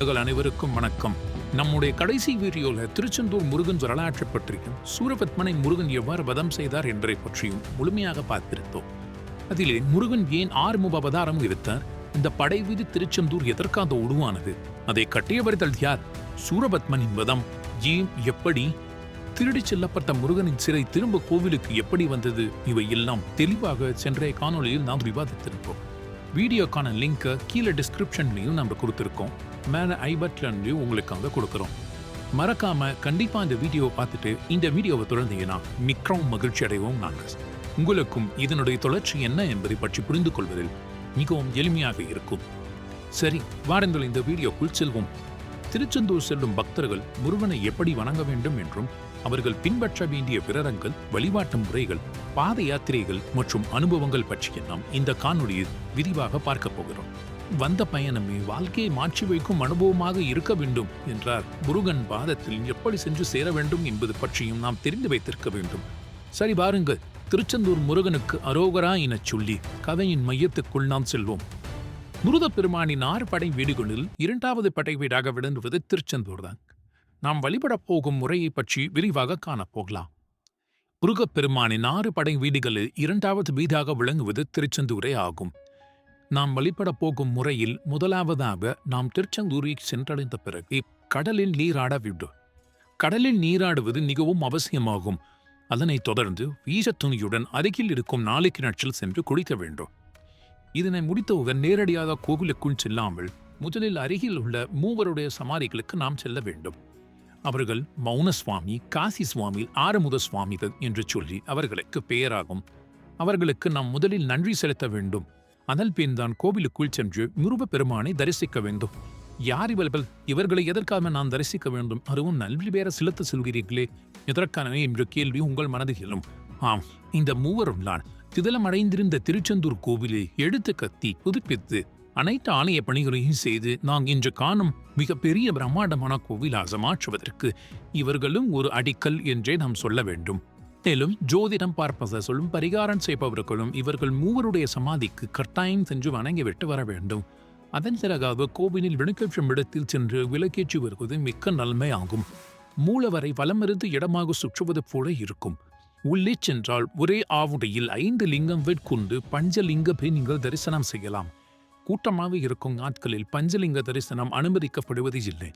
உங்கள் அனைவருக்கும் வணக்கம். நம்முடைய கடைசி வீடியோவில் திருச்செந்தூர் முருகன் வரலாற்றை பற்றியும் சூரபத்மனை முருகன் எவ்வாறு வதம் செய்தார் என்பதை பற்றியும் முழுமையாக பார்த்திருந்தோம். அதிலே முருகன் ஏன் ஆறுமுக அவதாரம் எடுத்தார்? இந்த படை வீதி திருச்செந்தூர் எதற்காக உருவானது? அதை கட்டியவர்கள் யார்? சூரபத்மனின் வதம் ஏன் எப்படி? திருடி செல்லப்பட்ட முருகனின் சிறை திரும்ப கோவிலுக்கு எப்படி வந்தது? இவை எல்லாம் தெளிவாக சென்றைய காணொளியில் நாம் விவாதித்திருப்போம். வீடியோக்கான லிங்கை கீழே டிஸ்கிரிப்ஷன்லையும் நம்ம கொடுத்துருக்கோம். மேன ஐ பட்டன்லையும் உங்களுக்காக கொடுக்குறோம். மறக்காம கண்டிப்பா இந்த வீடியோவை பார்த்துட்டு இந்த வீடியோவை தொடர்ந்தீங்கன்னா மிக்கவும் மகிழ்ச்சி அடைவோம் நாங்கள். உங்களுக்கும் இதனுடைய தொடர்ச்சி என்ன என்பதை பற்றி புரிந்து கொள்வதில் மிகவும் எளிமையாக இருக்கும். சரி வாருங்கள் இந்த வீடியோக்குள் செல்வோம். திருச்செந்தூர் செல்லும் பக்தர்கள் முருகனை எப்படி வணங்க வேண்டும் என்றும் அவர்கள் பின்பற்ற வேண்டிய விரதங்கள் வழிபாட்டு முறைகள் பாத யாத்திரைகள் மற்றும் அனுபவங்கள் பற்றி நாம் இந்த காணொளியில் விரிவாக பார்க்க போகிறோம். வந்த பயணமே வாழ்க்கையை மாற்றி வைக்கும் அனுபவமாக இருக்க வேண்டும் என்றார். முருகன் பாதத்தில் எப்படி சென்று சேர வேண்டும் என்பது பற்றியும் நாம் தெரிந்து வைத்திருக்க வேண்டும். சரி பாருங்கள் திருச்செந்தூர் முருகனுக்கு அரோகரா எனச் சொல்லி கதையின் மையத்துக்குள் நாம் செல்வோம். முருகப்பெருமானின் ஆறு படை வீடுகளில் இரண்டாவது படை வீடாக விளங்குவது திருச்செந்தூர் தான் நாம் வழிபடப் போகும் முறையை பற்றி விரிவாக காணப்போகலாம் முருகப்பெருமானின் ஆறு படை வீடுகளில் இரண்டாவது வீடாக விளங்குவது திருச்செந்தூரே ஆகும். நாம் வழிபடப் போகும் முறையில் முதலாவதாக நாம் திருச்செந்தூரை சென்றடைந்த பிறகு கடலில் நீராட வேண்டும். கடலில் நீராடுவது மிகவும் அவசியமாகும். அதனைத் தொடர்ந்து வீச துணியுடன் அருகில் இருக்கும் நாளை கிணற்றில் சென்று குளிக்க வேண்டும். இதனை முடித்தவுடன் நேரடியாக கோவிலுக்குள் செல்லாமல் முதலில் அருகில் உள்ள மூவருடைய சமாதிகளுக்கு நாம் செல்ல வேண்டும். அவர்கள் மௌன சுவாமி காசி சுவாமி ஆறுமுத சுவாமிகள் என்று சொல்லி அவர்களுக்கு பெயராகும். அவர்களுக்கு நாம் முதலில் நன்றி செலுத்த வேண்டும். அதன் பின் தான் கோவிலுக்குள் சென்று முருக பெருமானை தரிசிக்க வேண்டும். யார் இவர்கள்? இவர்களை எதற்காக நான் தரிசிக்க வேண்டும்? அதுவும் நல்வி பேர செலுத்த செல்கிறீர்களே. எதற்கான என்ற கேள்வி உங்கள் மனதில் எழும். ஆம் இந்த மூவரும் தான் திதலமடைந்திருந்த திருச்செந்தூர் கோவிலை எடுத்து கத்தி புதுப்பித்து அனைத்து ஆலய பணிகளையும் செய்து நாம் இன்று காணும் மிகப்பெரிய பிரம்மாண்டமான கோவிலாக மாற்றுவதற்கு இவர்களும் ஒரு அடிக்கல் என்றே நாம் சொல்ல வேண்டும். மேலும் ஜோதிடம் பார்ப்பதற்கும் பரிகாரம் செய்பவர்களும் இவர்கள் மூவருடைய சமாதிக்கு கட்டாயம் சென்று வணங்கிவிட்டு வர வேண்டும். அதன் பிறகாக கோவிலில் விளக்கேற்றும் இடத்தில் சென்று விளக்கேற்றி வருவது மிக்க நன்மையாகும் மூலவரை வலமிருந்து இடமாக சுற்றுவது போல இருக்கும். உள்ளே சென்றால் ஒரே ஆவுடையில் ஐந்து லிங்கம் வெட்கொண்டு பஞ்சலிங்கத்தை நீங்கள் தரிசனம் செய்யலாம். கூட்டமாக இருக்கும் நாட்களில் பஞ்சலிங்க தரிசனம் அனுமதிக்கப்படுவது இல்லை.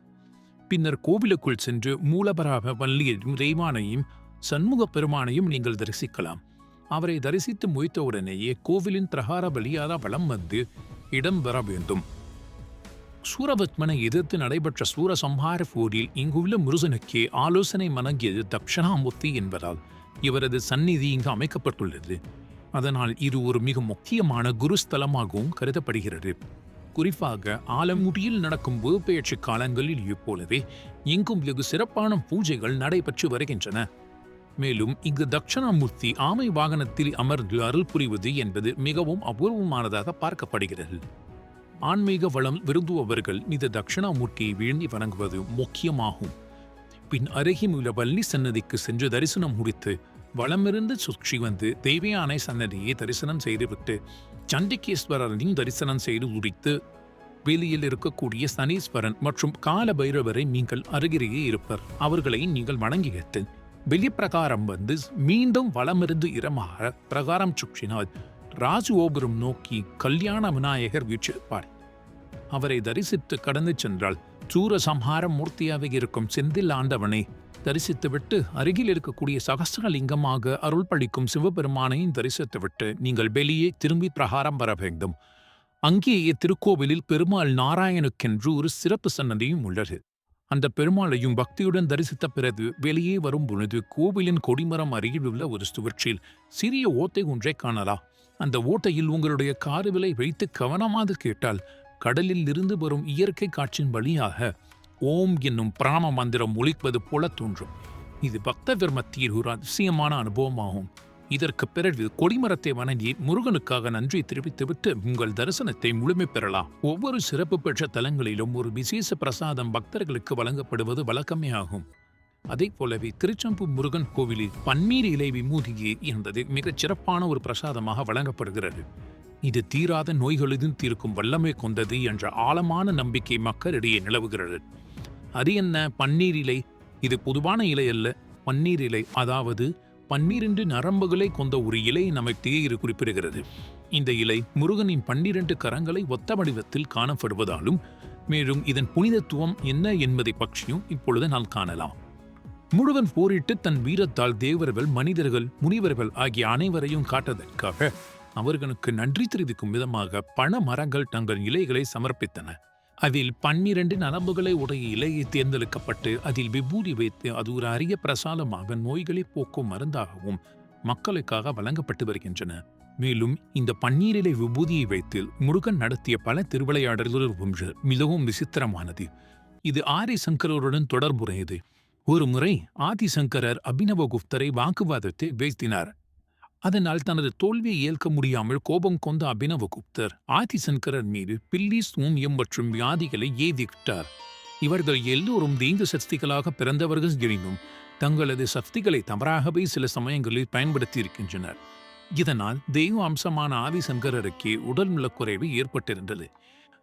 பின்னர் கோவிலுக்குள் சென்று மூலவராக வள்ளியையும் ரெய்வானையும் சண்முக பெருமானையும் நீங்கள் தரிசிக்கலாம். அவரை தரிசித்து முடித்தவுடனேயே கோவிலின் பிரகார வழியாக வலம் வந்து இடம் பெற வேண்டும். சூரபத்மனை எதிர்த்து நடைபெற்ற சூரசம்ஹார போரில் இங்குள்ள முருசனுக்கே ஆலோசனை மணங்கியது தக்ஷணாமூர்த்தி என்பதால் இவரது சந்நிதி இங்கு அமைக்கப்பட்டுள்ளது. அதனால் இது ஒரு மிக முக்கியமான குருஸ்தலமாகவும் கருதப்படுகிறது. குறிப்பாக ஆலங்குடியில் நடக்கும் வேப்பெயர்ச்சி காலங்களில் இப்போலவே இங்கும் வெகு சிறப்பான பூஜைகள் நடைபெற்று வருகின்றன. மேலும் இங்கு தட்சணாமூர்த்தி ஆமை வாகனத்தில் அமர்ந்து அருள் புரிவது என்பது மிகவும் அபூர்வமானதாக பார்க்கப்படுகிறது. ஆன்மீக வளம் விரும்புபவர்கள் இந்த தட்சிணாமூர்த்தியை வீழ்ந்தி வணங்குவது முக்கியமாகும். பின் அருகிலுள்ள வள்ளி சன்னதிக்கு சென்று தரிசனம் முடித்து வளமிருந்து சுற்றி வந்து தேவையான சன்னதியை தரிசனம் செய்துவிட்டு சண்டிகேஸ்வரரையும் தரிசனம் செய்து முடித்து வெளியில் இருக்கக்கூடிய சனீஸ்வரன் மற்றும் கால பைரவரை நீங்கள் அருகிலேயே இருப்பர். அவர்களை நீங்கள் வணங்கிவிட்டு வெளிப்பிரகாரம் வந்து மீண்டும் வளமிருந்து இரமாக பிரகாரம் சுற்றினால் ராஜகோபுரம் நோக்கி கல்யாண விநாயகர் வீற்றிருப்பார். அவரை தரிசித்து கடந்து சென்றால் சூரசம்ஹார மூர்த்தியாக இருக்கும் செந்தில் ஆண்டவனை தரிசித்துவிட்டு அருகில் இருக்கக்கூடிய சகஸ்ரலிங்கமாக அருள் பளிக்கும் சிவபெருமானையும் தரிசித்துவிட்டு நீங்கள் வெளியே திரும்பி பிரகாரம் வர வேண்டும். அங்கேயே திருக்கோவிலில் பெருமாள் நாராயணுக்கென்று ஒரு சிறப்பு சன்னதியும் உள்ளது. அந்த பெருமாளையும் பக்தியுடன் தரிசித்த பிறகு வெளியே வரும் பொழுது கோவிலின் கொடிமரம் அருகில் உள்ள ஒரு சுவற்றில் சிறிய ஓட்டை ஒன்றை காணலாம் அந்த ஓட்டையில் உங்களுடைய காரு விலை வைத்து கவனமாக கேட்டால் கடலில் இருந்து வரும் இயற்கை காட்சியின் வழியாக ஓம் என்னும் பிராம மந்திரம் ஒழிப்பது போல தோன்றும். இது பக்தர் மத்தியில் ஒரு அதிசயமான அனுபவமாகும். இதற்கு பிறகு கொடிமரத்தை வணங்கி முருகனுக்காக நன்றி தெரிவித்துவிட்டு உங்கள் தரிசனத்தை முழுமை பெறலாம். ஒவ்வொரு சிறப்பு பெற்ற தலங்களிலும் ஒரு விசேஷ பிரசாதம் பக்தர்களுக்கு வழங்கப்படுவது வழக்கமே ஆகும். அதே போலவே திருச்செம்பூர் முருகன் கோவிலில் பன்னீர் இலை விமூதியே என்பது மிகச் சிறப்பான ஒரு பிரசாதமாக வழங்கப்படுகிறது. இது தீராத நோய்களிலும் தீர்க்கும் வல்லமை கொண்டது என்ற ஆழமான நம்பிக்கை மக்களிடையே நிலவுகிறது. அது என்ன? பன்னீர் இலை? இது பொதுவான இலை அல்ல. பன்னீர் இலை அதாவது பன்னிரண்டு நரம்புகளை கொண்ட ஒரு இலை நமக்கு இரு குறிப்பிடுகிறது. இந்த இலை முருகனின் பன்னிரண்டு கரங்களை ஒத்த வடிவத்தில் காணப்படுவதாலும் மேலும் இதன் புனிதத்துவம் என்ன என்பதை பற்றியும் இப்பொழுது நாம் காணலாம். முருகன் போரிட்டு தன் வீரத்தால் தேவர்கள் மனிதர்கள் முனிவர்கள் ஆகிய அனைவரையும் காட்டதற்காக அவர்களுக்கு நன்றி தெரிவிக்கும் விதமாக பண மரங்கள் தங்கள் இலைகளை சமர்ப்பித்தன. அதில் பன்னிரண்டு நரம்புகளை உடைய இலையை தேர்ந்தெடுக்கப்பட்டு அதில் விபூதி வைத்து அது ஒரு அரிய பிரசாதமாக நோய்களை போக்கும் மருந்தாகவும் மக்களுக்காக வழங்கப்பட்டு வருகின்றன. மேலும் இந்த பன்னீரிலை விபூதியை வைத்து முருகன் நடத்திய பல திருவிளையாடல்கள் ஒன்று மிகவும் விசித்திரமானது. இது ஆரி சங்கரருடன் தொடர்புடையது. ஒரு முறை ஆதிசங்கரர் அபினவகுப்தரை வாக்குவாதத்தை வீழ்த்தினார். அதனால் தனது தோல்வியை ஏற்க முடியாமல் கோபம் கொண்ட அபினவகுப்தர் ஆதிசங்கரர் மீது பில்லி சூன்யம் மற்றும் வியாதிகளை ஏவிவிட்டார் இவர்கள் எல்லோரும் தீங்கு சக்திகளாக பிறந்தவர்கள் எனினும் தங்களது சக்திகளை தவறாகவே சில சமயங்களில் பயன்படுத்தியிருக்கின்றனர். இதனால் தெய்வ அம்சமான ஆதிசங்கரருக்கே உடல் நலக்குறைவு ஏற்பட்டிருந்தது.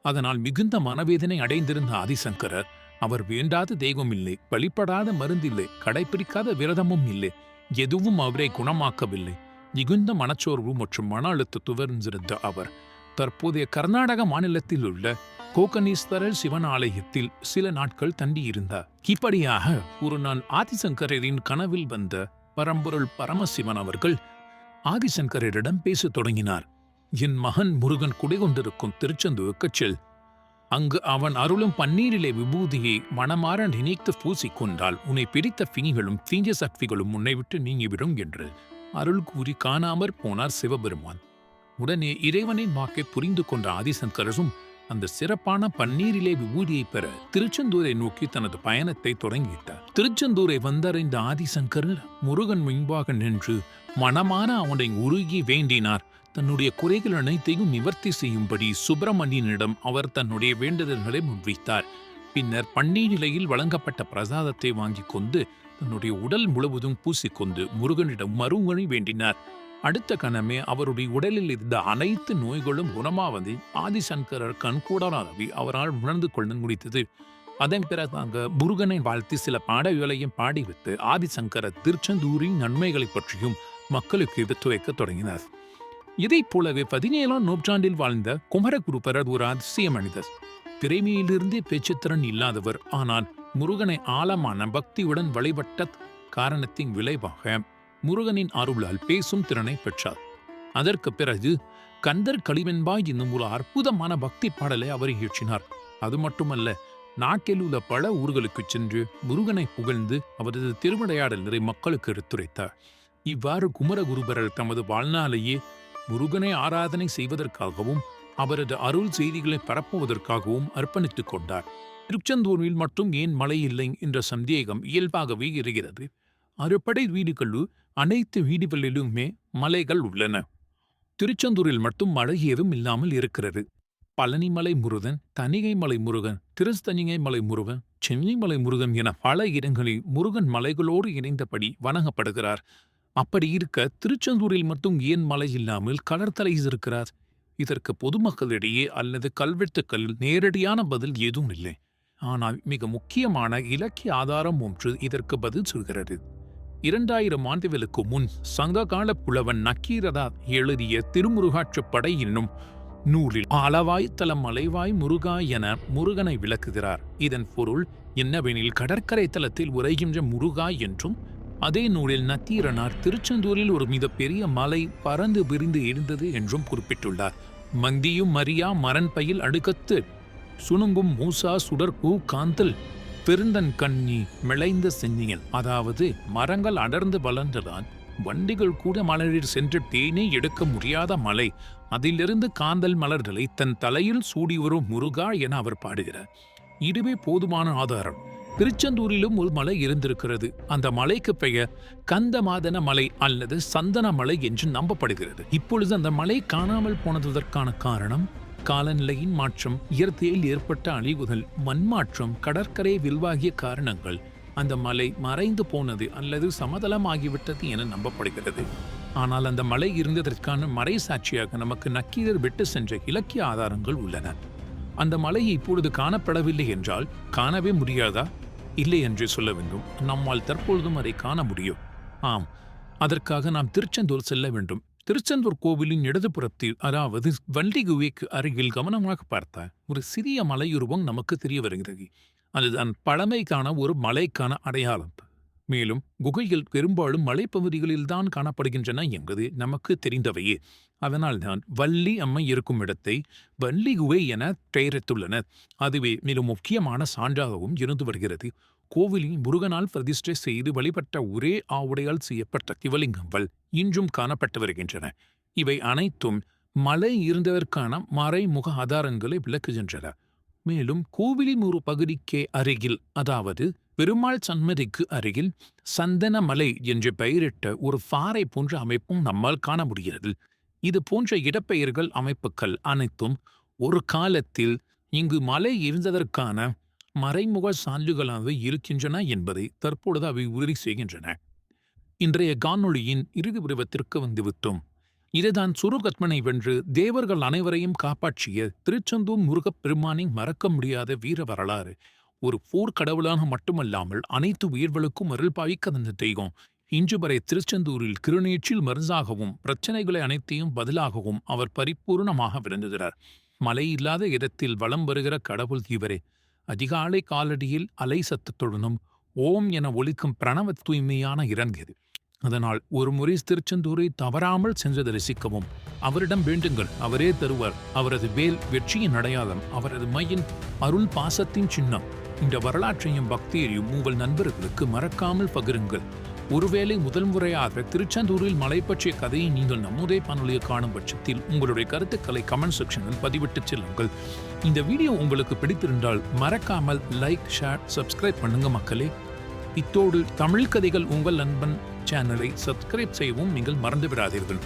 அதனால் மிகுந்த மனவேதனை அடைந்திருந்த ஆதிசங்கரர் அவர் வேண்டாத தெய்வம் இல்லை வழிபடாத மருந்தில்லை கடைபிடிக்காத விரதமும் இல்லை எதுவும் அவரை குணமாக்கவில்லை மிகுந்த மனச்சோர்வு மற்றும் மன அழுத்தத்துவர்ந்திருந்த அவர் தற்போதைய கர்நாடக மாநிலத்தில் உள்ள கோகனீஸ்வரர் சிவன் ஆலயத்தில் சில நாட்கள் தண்டியிருந்தார் இப்படியாக ஒரு நாள் ஆதிசங்கரின் கனவில் வந்த பரம்பொருள் பரமசிவன் அவர்கள் ஆதிசங்கரிடம் பேசத் தொடங்கினார். என் மகன் முருகன் குடிகொண்டிருக்கும் திருச்செந்தூருக்குச் செல். அங்கு அவன் அருளும் பன்னீரிலே விபூதியை மனமாற நினைத்து பூசிக்கொண்டால் உன்னை பிடித்த பிணிகளும் தீஞ்ச சக்திகளும் உன்னை விட்டு நீங்கிவிடும் என்று அருள் கூறி காணாமற் போனார் சிவபெருமான். உடனே இறைவனின் வாக்கை புரிந்து கொண்ட ஆதிசங்கரரும் அந்த சிறப்பான பன்னீரிலே விபூதியை பெற திருச்செந்தூரை நோக்கி தனது பயணத்தை தொடங்கிவிட்டார் திருச்செந்தூரை வந்தடைந்த ஆதிசங்கரர் முருகன் முன்பாக நின்று மனமான அவனை உருகி வேண்டினார். தன்னுடைய குறைகள் அனைத்தையும் நிவர்த்தி செய்யும்படி சுப்பிரமணியனிடம் அவர் தன்னுடைய வேண்டுதல்களை முன்வைத்தார். பின்னர் பன்னீர் நிலையில் வழங்கப்பட்ட பிரசாதத்தை வாங்கிக் கொண்டு தன்னுடைய உடல் முழுவதும் பூசிக்கொண்டு முருகனிடம் மறுமொழி வேண்டினார். அடுத்த கணமே அவருடைய உடலில் இருந்த அனைத்து நோய்களும் குணமாவது ஆதிசங்கரர் கண்கூடானவை அவரால் உணர்ந்து கொள்ள முடித்தது அதன் பிறகு முருகனை வாழ்த்தி சில பாடல்களையும் பாடிவிட்டு ஆதிசங்கரர் திருச்செந்தூரின் நன்மைகளை பற்றியும் மக்களுக்கு எடுத்துரைக்க தொடங்கினார். இதைப் போலவே பதினேழாம் நூற்றாண்டில் வாழ்ந்த குமரகுருபரர் ஒரு அதிசய மனிதர் திறமையிலிருந்தே பேச்சுத்திறன் இல்லாதவர். ஆனால் முருகனை ஆழமான பக்தியுடன் வழிபட்ட காரணத்தின் விளைவாக முருகனின் அருளால் பேசும் திறனை பெற்றார். அதற்கு பிறகு கந்தர் களிவென்பாய் என்னும் ஒரு அற்புதமான பக்தி பாடலை அவர் இயற்றினார். அது மட்டுமல்ல நாட்டில் உள்ள பல ஊர்களுக்கு சென்று முருகனை புகழ்ந்து அவரது திருவிளையாடல்களை மக்களுக்கு எடுத்துரைத்தார். இவ்வாறு குமரகுருபரர் தமது வாழ்நாளையே முருகனை ஆராதனை செய்வதற்காகவும் அவரது அருள் செய்திகளை பரப்புவதற்காகவும் அர்ப்பணித்துக் கொண்டார். திருச்செந்தூரில் மட்டும் ஏன் மழை இல்லை என்ற சந்தேகம் இயல்பாகவே இருக்கிறது. அறுபடை வீடுகளுள் அனைத்து வீடுகளிலுமே மலைகள் உள்ளன. திருச்செந்தூரில் மட்டும் மழை ஏதும் இல்லாமல் இருக்கிறது. பழனிமலை முருகன் தனிகை மலை முருகன் திருஸ்தனிகை மலை முருகன் சென்னை மலை முருகன் என பல இடங்களில் முருகன் மலைகளோடு இணைந்தபடி வணங்கப்படுகிறார். அப்படி இருக்க திருச்செந்தூரில் மட்டும் ஏன் மழை இல்லாமல் கடற்கரை இருக்கிறார்? இதற்கு பொதுமக்களிடையே அல்லது கல்வெட்டுக்களில் நேரடியான பதில் ஏதும் இல்லை. ஆனால் மிக முக்கியமான இலக்கிய ஆதாரம் ஒன்று இதற்கு பதில் சொல்கிறது. இரண்டாயிரம் ஆண்டுகளுக்கு முன் சங்ககால புலவன் நக்கீரதா எழுதிய திருமுருகாற்றுப்படை என்னும் நூலில் அளவாய் தலம் மலைவாய் முருகா என முருகனை விளக்குகிறார். இதன் பொருள் என்னவெனில் கடற்கரை தலத்தில் உரைகின்ற முருகா என்றும் அதே நூலில் நத்தீரனார் திருச்செந்தூரில் ஒரு மிகப்பெரிய மலை பறந்து விரிந்து எழுந்தது என்றும் குறிப்பிட்டுள்ளார். மந்தியும் மரியா மரண் பயில் அடுக்கத்து சுணுங்கும் மூசா சுடர் கூ காந்தல் பெருந்தன் கண்ணி மிளைந்த செஞ்சியல் அதாவது மரங்கள் அடர்ந்து வளர்ந்துதான் வண்டிகள் கூட மலரில் சென்று தேனே எடுக்க முடியாத மலை. அதிலிருந்து காந்தல் மலர்களை தன் தலையில் சூடி வரும் முருகா என அவர் பாடுகிறார். இதுவே போதுமான ஆதாரம். திருச்செந்தூரிலும் ஒரு மலை இருந்திருக்கிறது. அந்த மலைக்கு பெயர் கந்தமாதன மலை அல்லது சந்தன மலை என்று நம்பப்படுகிறது. இப்பொழுது அந்த மலை காணாமல் போனதற்கான காரணம்? காலநிலையின் மாற்றம் இயற்கையில் ஏற்பட்ட அழிவுகள் மண் மாற்றம் கடற்கரை வில்வாகிய காரணங்கள் அந்த மலை மறைந்து போனது அல்லது சமதளமாகிவிட்டது என நம்பப்படுகிறது. ஆனால் அந்த மலை இருந்ததற்கான மறை சாட்சியாக நமக்கு நக்கீரர் விட்டு சென்ற இலக்கிய ஆதாரங்கள் உள்ளன. அந்த மலை இப்பொழுது காணப்படவில்லை என்றால் காணவே முடியாதா? இல்லை என்று சொல்ல வேண்டும். நம்மால் தற்பொழுதும் அதை காண முடியும். ஆம் அதற்காக நாம் திருச்செந்தூர் செல்ல வேண்டும். திருச்செந்தூர் கோவிலின் இடதுபுறத்தில் அதாவது வண்டிகுவைக்கு அருகில் கவனமாக பார்த்தால் ஒரு சிறிய மலையுருவம் நமக்கு தெரிய வருகிறது. அதுதான் பழமைக்கான ஒரு மலைக்கான அடையாளம். மேலும் குகைகள் பெரும்பாலும் மலைப்பகுதிகளில் தான் காணப்படுகின்றன என்பது நமக்கு தெரிந்தவையே. அதனால்தான் வள்ளி அம்மை இருக்கும் இடத்தை வள்ளி குகை என பெயரிட்டுள்ளனர். அதுவே மிக முக்கியமான சான்றாகவும் இருந்து வருகிறது. கோவிலில் முருகனால் பிரதிஷ்டை செய்து வழிபட்ட ஒரே ஆவுடையால் செய்யப்பட்ட சிவலிங்கங்கள் இன்றும் காணப்பட்டு வருகின்றன. இவை அனைத்தும் மலை இருந்ததற்கான மறைமுக ஆதாரங்களை விளக்குகின்றன. மேலும் கோவிலின் ஒரு பகுதிக்கே அருகில் அதாவது பெருமாள் சன்மதிக்கு அருகில் சந்தன மலை என்று பெயரிட்ட ஒரு பாறை போன்ற அமைப்பும் நம்மால் காண முடிகிறது. இது போன்ற இடப்பெயர்கள் அமைப்புகள் அனைத்தும் ஒரு காலத்தில் இங்கு மலை இருந்ததற்கான மறைமுக சான்றுகளாக இருக்கின்றன என்பதை தற்பொழுது அவை உறுதி செய்கின்றன. இன்றைய காணொளியின் இறுதி உருவத்திற்கு வந்துவிட்டோம். இதுதான் சுருகத்மனை வென்று தேவர்கள் அனைவரையும் காப்பாற்றிய திருச்செந்தூர் முருகப் பெருமானின் மறக்க முடியாத வீர வரலாறு. ஒரு போர்க்கடவுளாக மட்டுமல்லாமல் அனைத்து உயிர்களுக்கும் அருள் பாவிக்க தந்த தெய்வம். இன்று வரை திருச்செந்தூரில் திருநீற்றில் மருந்தாகவும் பிரச்சனைகளை அனைத்தையும் பதிலாகவும் அவர் பரிபூர்ணமாக விருந்துகிறார் மழை இல்லாத இடத்தில் வலம் வருகிற கடவுள் இவரே. அதிகாலை காலடியில் அலை சத்தத்துடனும் ஓம் என ஒலிக்கும் பிரணவ தூய்மையான இறங்கியது அதனால் ஒரு முறை திருச்செந்தூரை தவறாமல் சென்று தரிசிக்கவும். அவரிடம் வேண்டுங்கள். அவரே தருவார். அவரது வேல் வெற்றியின் அடையாளம். அவரது மையின் அருள் பாசத்தின் சின்னம். இந்த வரலாற்றையும் பக்தியையும் உங்கள் நண்பர்களுக்கு மறக்காமல் பகிருங்கள். ஒருவேளை முதல் முறையாக திருச்செந்தூரில் மலை பற்றிய கதையை நீங்கள் நம்முதே பணொலியை காணும் பட்சத்தில் உங்களுடைய கருத்துக்களை கமெண்ட் செக்ஷனில் பதிவிட்டு செல்லுங்கள். இந்த வீடியோ உங்களுக்கு பிடித்திருந்தால் மறக்காமல் லைக் ஷேர் சப்ஸ்கிரைப் பண்ணுங்க மக்களே. இத்தோடு தமிழ் கதைகள் உங்கள் நண்பன் சேனலை சப்ஸ்கிரைப் செய்யவும் நீங்கள் மறந்து விடாதீர்கள்